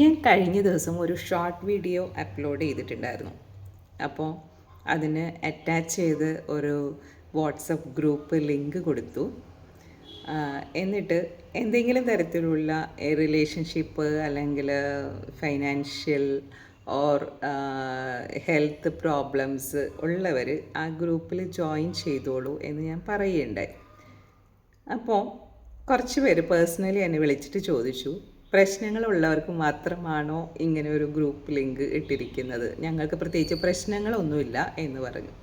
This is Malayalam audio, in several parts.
ഞാൻ കഴിഞ്ഞ ദിവസം ഒരു ഷോർട്ട് വീഡിയോ അപ്ലോഡ് ചെയ്തിട്ടുണ്ടായിരുന്നു. അപ്പോൾ അതിന് അറ്റാച്ച് ചെയ്ത് ഒരു വാട്സപ്പ് ഗ്രൂപ്പ് ലിങ്ക് കൊടുത്തു. എന്നിട്ട് എന്തെങ്കിലും തരത്തിലുള്ള റിലേഷൻഷിപ്പ് അല്ലെങ്കിൽ ഫൈനാൻഷ്യൽ ഓർ ഹെൽത്ത് പ്രോബ്ലംസ് ഉള്ളവർ ആ ഗ്രൂപ്പിൽ ജോയിൻ ചെയ്തോളൂ എന്ന് ഞാൻ പറയുകയുണ്ടായി. അപ്പോൾ കുറച്ച് പേര് പേഴ്സണലി എന്നെ വിളിച്ചിട്ട് ചോദിച്ചു. പ്രശ്നങ്ങളുള്ളവർക്ക് മാത്രമാണോ ഇങ്ങനെ ഒരു ഗ്രൂപ്പ് ലിങ്ക് ഇട്ടിരിക്കുന്നത്? ഞങ്ങൾക്ക് പ്രത്യേകിച്ച് പ്രശ്നങ്ങളൊന്നുമില്ല എന്ന് പറഞ്ഞു.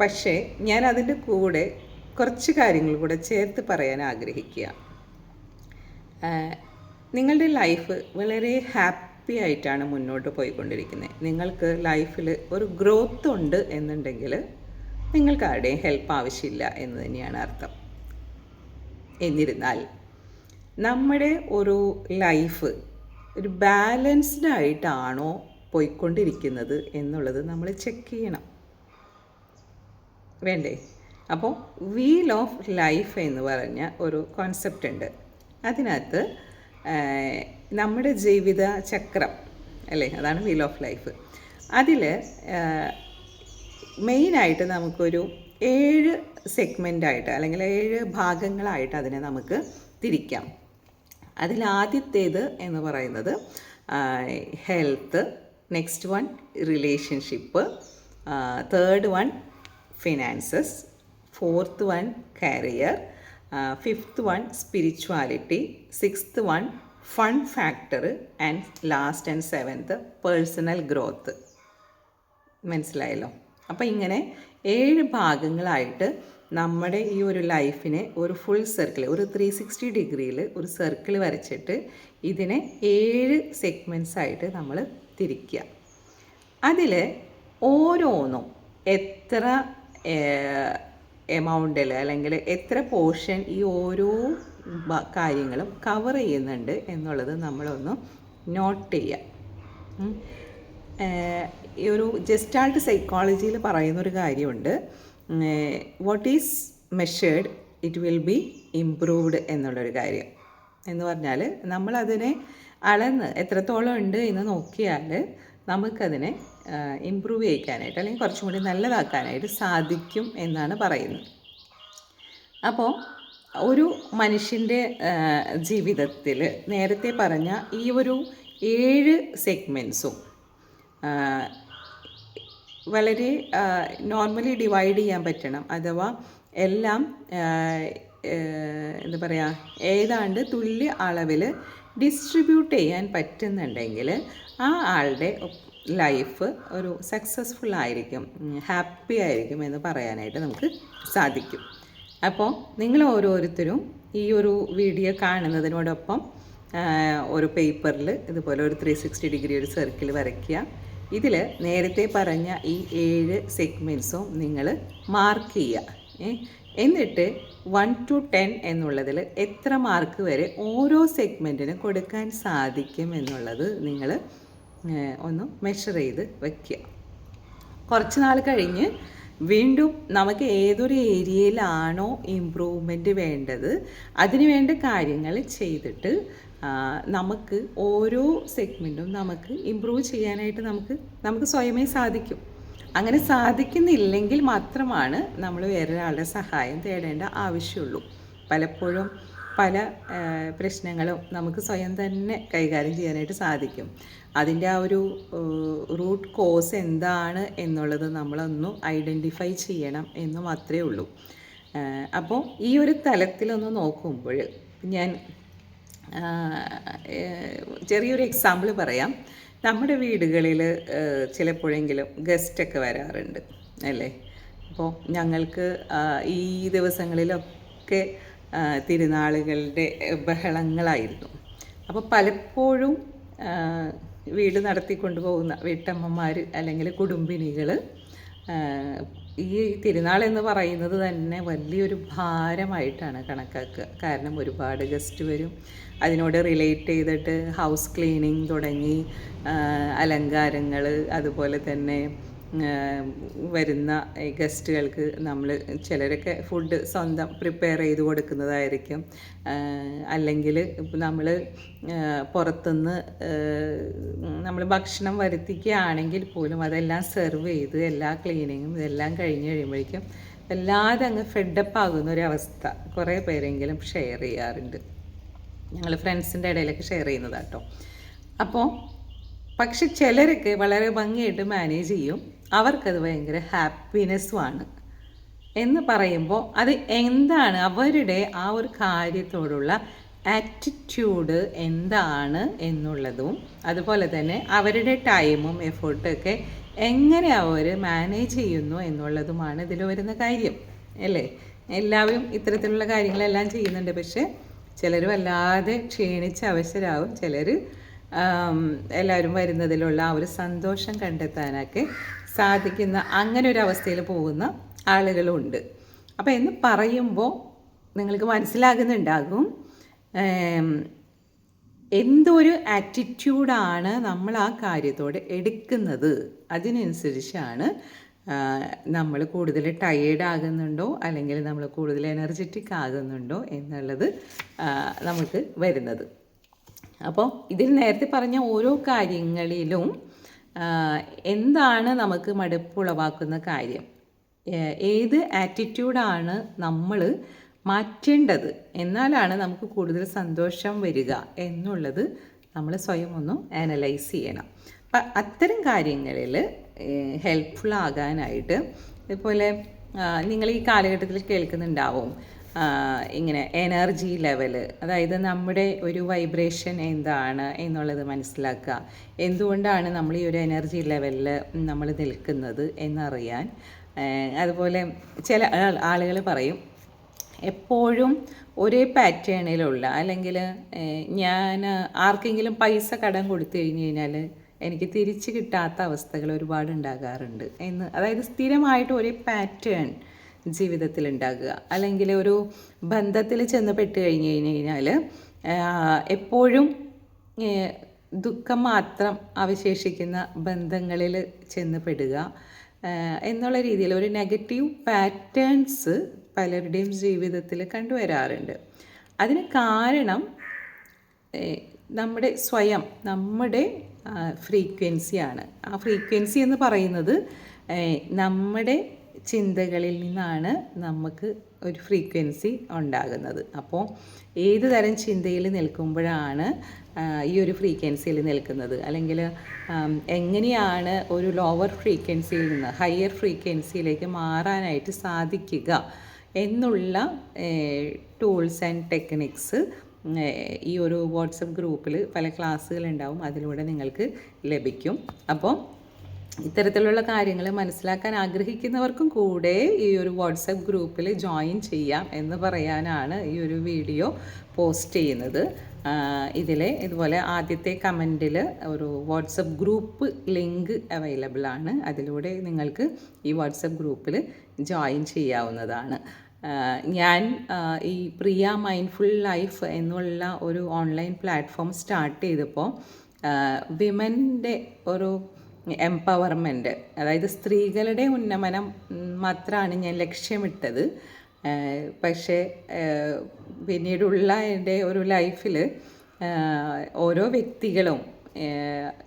പക്ഷേ ഞാൻ അതിന്റെ കൂടെ കുറച്ച് കാര്യങ്ങൾ കൂടെ ചേർത്ത് പറയാൻ ആഗ്രഹിക്കുക. നിങ്ങളുടെ ലൈഫ് വളരെ ഹാപ്പി ആയിട്ടാണ് മുന്നോട്ട് പോയിക്കൊണ്ടിരിക്കുന്നത്. നിങ്ങൾക്ക് ലൈഫിൽ ഒരു ഗ്രോത്ത് ഉണ്ട് എന്നുണ്ടെങ്കിൽ നിങ്ങൾക്ക് ആരുടെയും ഹെൽപ്പ് ആവശ്യമില്ല എന്ന് തന്നെയാണ് അർത്ഥം. എന്നിരുന്നാൽ നമ്മുടെ ഒരു ലൈഫ് ഒരു ബാലൻസ്ഡ് ആയിട്ടാണോ പോയിക്കൊണ്ടിരിക്കുന്നത് എന്നുള്ളത് നമ്മൾ ചെക്ക് ചെയ്യണം. വേണ്ടേ? അപ്പോൾ വീൽ ഓഫ് ലൈഫ് എന്ന് പറഞ്ഞ ഒരു കോൺസെപ്റ്റ് ഉണ്ട്. അതിനകത്ത് നമ്മുടെ ജീവിത ചക്രം അല്ലേ? അതാണ് വീൽ ഓഫ് ലൈഫ് അതിൽ മെയിനായിട്ട് നമുക്കൊരു ഏഴ് സെഗ്മെന്റായിട്ട് അല്ലെങ്കിൽ ഏഴ് ഭാഗങ്ങളായിട്ട് അതിനെ നമുക്ക് തിരിക്കാം. അതിലാദ്യത്തേത് എന്ന് പറയുന്നത് health next one relationship third one finances fourth one career fifth one spirituality sixth one fun factor and last and seventh personal growth മനസ്സിലായല്ലോ? അപ്പോൾ ഇങ്ങനെ ഏഴ് ഭാഗങ്ങളായിട്ട് നമ്മുടെ ഈ ഒരു ലൈഫിനെ ഒരു ഫുൾ സർക്കിൾ ഒരു ത്രീ സിക്സ്റ്റി ഡിഗ്രിയിൽ ഒരു സർക്കിൾ വരച്ചിട്ട് ഇതിനെ ഏഴ് സെഗ്മെന്റ്സ് ആയിട്ട് നമ്മൾ തിരിക്കുക. അതിൽ ഓരോന്നും എത്ര എമൗണ്ടിൽ അല്ലെങ്കിൽ എത്ര പോർഷൻ ഈ ഓരോ കാര്യങ്ങളും കവർ ചെയ്യുന്നുണ്ട് എന്നുള്ളത് നമ്മളൊന്ന് നോട്ട് ചെയ്യുക. ഈ ഒരു ജസ്റ്റാൾട്ട് സൈക്കോളജിയിൽ പറയുന്നൊരു കാര്യമുണ്ട്. What is measured it will be improved എന്നുള്ളൊരു കാര്യം. എന്ന് പറഞ്ഞാൽ നമ്മളതിനെ അളന്ന് എത്രത്തോളം ഉണ്ട് എന്ന് നോക്കിയാൽ നമുക്കതിനെ ഇമ്പ്രൂവ് ചെയ്യിക്കാനായിട്ട് അല്ലെങ്കിൽ കുറച്ചും കൂടി നല്ലതാക്കാനായിട്ട് സാധിക്കും എന്നാണ് പറയുന്നത്. അപ്പോൾ ഒരു മനുഷ്യന്റെ ജീവിതത്തിൽ നേരത്തെ പറഞ്ഞ ഈ ഒരു ഏഴ് സെഗ്മെൻസും വളരെ നോർമലി ഡിവൈഡ് ചെയ്യാൻ പറ്റണം. അഥവാ എല്ലാം എന്താ പറയുക ഏതാണ്ട് തുല്യ അളവിൽ ഡിസ്ട്രിബ്യൂട്ട് ചെയ്യാൻ പറ്റുന്നുണ്ടെങ്കിൽ ആ ആളുടെ ലൈഫ് ഒരു സക്സസ്ഫുൾ ആയിരിക്കും ഹാപ്പി ആയിരിക്കും എന്ന് പറയാനായിട്ട് നമുക്ക് സാധിക്കും. അപ്പോൾ നിങ്ങൾ ഓരോരുത്തരും ഈ ഒരു വീഡിയോ കാണുന്നതിനോടൊപ്പം ഒരു പേപ്പറിൽ ഇതുപോലെ ഒരു ത്രീ സിക്സ്റ്റി ഡിഗ്രി ഒരു സർക്കിൾ വരയ്ക്കുക. ഇതിൽ നേരത്തെ പറഞ്ഞ ഈ ഏഴ് സെഗ്മെന്റ്സും നിങ്ങൾ മാർക്ക് ചെയ്യുക എന്നിട്ട് വൺ ടു ടെൻ എന്നുള്ളതിൽ എത്ര മാർക്ക് വരെ ഓരോ സെഗ്മെന്റിനും കൊടുക്കാൻ സാധിക്കും എന്നുള്ളത് നിങ്ങൾ ഒന്ന് മെഷർ ചെയ്ത് വയ്ക്കുക കുറച്ച് നാൾ കഴിഞ്ഞ് വീണ്ടും നമുക്ക് ഏതൊരു ഏരിയയിലാണോ ഇമ്പ്രൂവ്മെന്റ് വേണ്ടത് അതിനുവേണ്ട കാര്യങ്ങൾ ചെയ്തിട്ട് നമുക്ക് ഓരോ സെഗ്മെന്റും നമുക്ക് ഇമ്പ്രൂവ് ചെയ്യാനായിട്ട് നമുക്ക് നമുക്ക് സ്വയമേ സാധിക്കും. അങ്ങനെ സാധിക്കുന്നില്ലെങ്കിൽ മാത്രമാണ് നമ്മൾ വേറൊരാളുടെ സഹായം തേടേണ്ട ആവശ്യമുള്ളൂ. പലപ്പോഴും പല പ്രശ്നങ്ങളും നമുക്ക് സ്വയം തന്നെ കൈകാര്യം ചെയ്യാനായിട്ട് സാധിക്കും. അതിന്റെ ആ ഒരു റൂട്ട് കോസ് എന്താണ് എന്നുള്ളത് നമ്മളൊന്ന് ഐഡന്റിഫൈ ചെയ്യണം എന്ന് മാത്രമേ ഉള്ളൂ. അപ്പോൾ ഈ ഒരു തലത്തിലൊന്ന് നോക്കുമ്പോൾ ഞാൻ ചെറിയൊരു എക്സാമ്പിൾ പറയാം. നമ്മുടെ വീടുകളിൽ ചിലപ്പോഴെങ്കിലും ഗസ്റ്റൊക്കെ വരാറുണ്ട് അല്ലേ? അപ്പോൾ ഞങ്ങൾക്ക് ഈ ദിവസങ്ങളിലൊക്കെ തിരുനാളുകളുടെ ബഹളങ്ങളായിരുന്നു. അപ്പോൾ പലപ്പോഴും വീട് നടത്തിക്കൊണ്ടു പോകുന്ന വീട്ടമ്മമാർ അല്ലെങ്കിൽ കുടുംബിനികൾ ഈ തിരുനാൾ എന്ന് പറയുന്നത് തന്നെ വലിയൊരു ഭാരമായിട്ടാണ് കണക്കാക്കുക. കാരണം ഒരുപാട് ഗസ്റ്റ് വരും. അതിനോട് റിലേറ്റ് ചെയ്തിട്ട് ഹൗസ് ക്ലീനിങ് തുടങ്ങി അലങ്കാരങ്ങൾ അതുപോലെ തന്നെ വരുന്ന ഗസ്റ്റുകൾക്ക് നമ്മൾ ചിലരൊക്കെ ഫുഡ് സ്വന്തം പ്രിപ്പയർ ചെയ്ത് കൊടുക്കുന്നതായിരിക്കും. അല്ലെങ്കിൽ നമ്മൾ പുറത്തുനിന്ന് നമ്മൾ ഭക്ഷണം വരുത്തിക്കുകയാണെങ്കിൽ പോലും അതെല്ലാം സെർവ് ചെയ്ത് എല്ലാ ക്ലീനിങ്ങും ഇതെല്ലാം കഴിഞ്ഞ് കഴിയുമ്പോഴേക്കും വല്ലാതെ അങ്ങ് ഫെഡപ്പ് ആകുന്ന ഒരു അവസ്ഥ കുറേ പേരെങ്കിലും ഷെയർ ചെയ്യാറുണ്ട്. ഞങ്ങൾ ഫ്രണ്ട്സിന്റെ ഇടയിലൊക്കെ ഷെയർ ചെയ്യുന്നതാട്ടോ അപ്പോൾ പക്ഷെ ചിലരൊക്കെ വളരെ ഭംഗിയായിട്ട് മാനേജ് ചെയ്യും. അവർക്കത് ഭയങ്കര ഹാപ്പിനെസ്സുമാണ് എന്ന് പറയുമ്പോൾ അത് എന്താണ് അവരുടെ ആ ഒരു കാര്യത്തോടുള്ള ആറ്റിറ്റ്യൂഡ് എന്താണ് എന്നുള്ളതും അതുപോലെ തന്നെ അവരുടെ ടൈമും എഫേർട്ടൊക്കെ എങ്ങനെ അവർ മാനേജ് ചെയ്യുന്നു എന്നുള്ളതുമാണ് ഇതിൽ വരുന്ന കാര്യം അല്ലേ? എല്ലാവരും ഇത്തരത്തിലുള്ള കാര്യങ്ങളെല്ലാം ചെയ്യുന്നുണ്ട്. പക്ഷേ ചിലർ വല്ലാതെ ക്ഷീണിച്ച് അവശരാകും ചിലർ എല്ലാവരും വരുന്നതിലുള്ള ആ ഒരു സന്തോഷം കണ്ടെത്താനൊക്കെ സാധിക്കുന്ന അങ്ങനെ ഒരു അവസ്ഥയിൽ പോകുന്ന ആളുകളുണ്ട്. അപ്പോൾ എന്ന് പറയുമ്പോൾ നിങ്ങൾക്ക് മനസ്സിലാകുന്നുണ്ടാകും എന്തൊരു ആറ്റിറ്റ്യൂഡാണ് നമ്മൾ ആ കാര്യത്തോട് എടുക്കുന്നത്. അതിനനുസരിച്ചാണ് നമ്മൾ കൂടുതൽ ടയേർഡ് ആകുന്നുണ്ടോ അല്ലെങ്കിൽ നമ്മൾ കൂടുതൽ എനർജറ്റിക് ആകുന്നുണ്ടോ എന്നുള്ളത് നമുക്ക് വരുന്നത്. അപ്പോൾ ഇതിൽ നേരത്തെ പറഞ്ഞ ഓരോ കാര്യങ്ങളിലും എന്താണ് നമുക്ക് മടുപ്പുളവാക്കുന്ന കാര്യം? ഏത് ആറ്റിറ്റ്യൂഡാണ് നമ്മൾ മാറ്റേണ്ടത്? എന്നാലാണ് നമുക്ക് കൂടുതൽ സന്തോഷം വരിക എന്നുള്ളത് നമ്മൾ സ്വയം ഒന്ന് അനലൈസ് ചെയ്യണം. അപ്പം അത്തരം കാര്യങ്ങളിൽ ഹെൽപ്ഫുൾ ആകാനായിട്ട് ഇതുപോലെ നിങ്ങൾ ഈ കാലഘട്ടത്തിൽ കേൾക്കുന്നുണ്ടാവും ഇങ്ങനെ എനർജി ലെവൽ അതായത് നമ്മുടെ ഒരു വൈബ്രേഷൻ എന്താണ് എന്നുള്ളത് മനസ്സിലാക്കുക. എന്തുകൊണ്ടാണ് നമ്മൾ ഈ ഒരു എനർജി ലെവലിൽ നമ്മൾ നിൽക്കുന്നത് എന്നറിയാൻ. അതുപോലെ ചില ആളുകൾ പറയും എപ്പോഴും ഒരേ പാറ്റേണിലുള്ള അല്ലെങ്കിൽ ഞാൻ ആർക്കെങ്കിലും പൈസ കടം കൊടുത്തു കഴിഞ്ഞ് കഴിഞ്ഞാൽ എനിക്ക് തിരിച്ച് കിട്ടാത്ത അവസ്ഥകൾ ഒരുപാട് ഉണ്ടാകാറുണ്ട്. എന്ന് അതായത് സ്ഥിരമായിട്ട് ഒരേ പാറ്റേൺ ജീവിതത്തിൽ ഉണ്ടാകുക അല്ലെങ്കിൽ ഒരു ബന്ധത്തിൽ ചെന്ന് പെട്ട് കഴിഞ്ഞ് കഴിഞ്ഞ് കഴിഞ്ഞാൽ എപ്പോഴും ദുഃഖം മാത്രം അവശേഷിക്കുന്ന ബന്ധങ്ങളിൽ ചെന്ന് പെടുക എന്നുള്ള രീതിയിൽ ഒരു നെഗറ്റീവ് പാറ്റേൺസ് പലരുടെയും ജീവിതത്തിൽ കണ്ടുവരാറുണ്ട്. അതിന് കാരണം നമ്മുടെ സ്വയം നമ്മുടെ ഫ്രീക്വൻസിയാണ്. ആ ഫ്രീക്വൻസി എന്ന് പറയുന്നത് നമ്മുടെ ചിന്തകളിൽ നിന്നാണ് നമുക്ക് ഒരു ഫ്രീക്വൻസി ഉണ്ടാകുന്നത്. അപ്പോൾ ഏത് തരം ചിന്തയിൽ നിൽക്കുമ്പോഴാണ് ഈ ഒരു ഫ്രീക്വൻസിയിൽ നിൽക്കുന്നത്? അല്ലെങ്കിൽ എങ്ങനെയാണ് ഒരു ലോവർ ഫ്രീക്വൻസിയിൽ നിന്ന് ഹയർ ഫ്രീക്വൻസിയിലേക്ക് മാറാനായിട്ട് സാധിക്കുക എന്നുള്ള ടൂൾസ് ആൻഡ് ടെക്നിക്സ് ഈ ഒരു വാട്സപ്പ് ഗ്രൂപ്പിൽ പല ക്ലാസ്സുകളുണ്ടാവും അതിലൂടെ നിങ്ങൾക്ക് ലഭിക്കും. അപ്പോൾ ഇത്തരത്തിലുള്ള കാര്യങ്ങൾ മനസ്സിലാക്കാൻ ആഗ്രഹിക്കുന്നവർക്കും കൂടെ ഈ ഒരു വാട്സപ്പ് ഗ്രൂപ്പിൽ ജോയിൻ ചെയ്യാം എന്ന് പറയാനാണ് ഈ ഒരു വീഡിയോ പോസ്റ്റ് ചെയ്യുന്നത്. ഇതിലെ ഇതുപോലെ ആദ്യത്തെ കമന്റിൽ ഒരു വാട്സപ്പ് ഗ്രൂപ്പ് ലിങ്ക് അവൈലബിൾ ആണ്. അതിലൂടെ നിങ്ങൾക്ക് ഈ വാട്സപ്പ് ഗ്രൂപ്പിൽ ജോയിൻ ചെയ്യാവുന്നതാണ്. ഞാൻ ഈ പ്രിയ മൈൻഡ്ഫുൾ ലൈഫ് എന്നുള്ള ഒരു ഓൺലൈൻ പ്ലാറ്റ്ഫോം സ്റ്റാർട്ട് ചെയ്തപ്പോൾ വിമന്റെ ഒരു എംപവർമെന്റ് അതായത് സ്ത്രീകളുടെ ഉന്നമനം മാത്രമാണ് ഞാൻ ലക്ഷ്യമിട്ടത്. പക്ഷേ പിന്നീടുള്ള എന്റെ ഒരു ലൈഫിൽ ഓരോ വ്യക്തികളും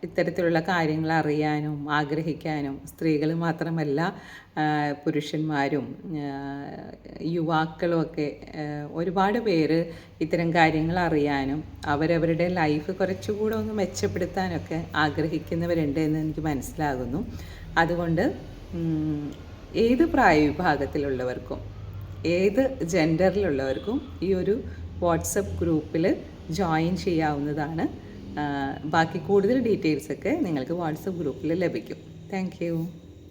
ഇത്തരത്തിലുള്ള കാര്യങ്ങൾ അറിയാനും ആഗ്രഹിക്കാനും സ്ത്രീകൾ മാത്രമല്ല പുരുഷന്മാരും യുവാക്കളുമൊക്കെ ഒരുപാട് പേര് ഇത്തരം കാര്യങ്ങൾ അറിയാനും അവരവരുടെ ലൈഫ് കുറച്ചുകൂടെ ഒന്ന് മെച്ചപ്പെടുത്താനൊക്കെ ആഗ്രഹിക്കുന്നവരുണ്ട് എന്ന് എനിക്ക് മനസ്സിലാകുന്നു. അതുകൊണ്ട് ഏത് പ്രായ വിഭാഗത്തിലുള്ളവർക്കും ഏത് ജെൻഡറിലുള്ളവർക്കും ഈ ഒരു വാട്സപ്പ് ഗ്രൂപ്പിൽ ജോയിൻ ചെയ്യാവുന്നതാണ്. ബാക്കി കൂടുതൽ ഡീറ്റെയിൽസൊക്കെ നിങ്ങൾക്ക് വാട്സപ്പ് ഗ്രൂപ്പിൽ ലഭിക്കും. താങ്ക്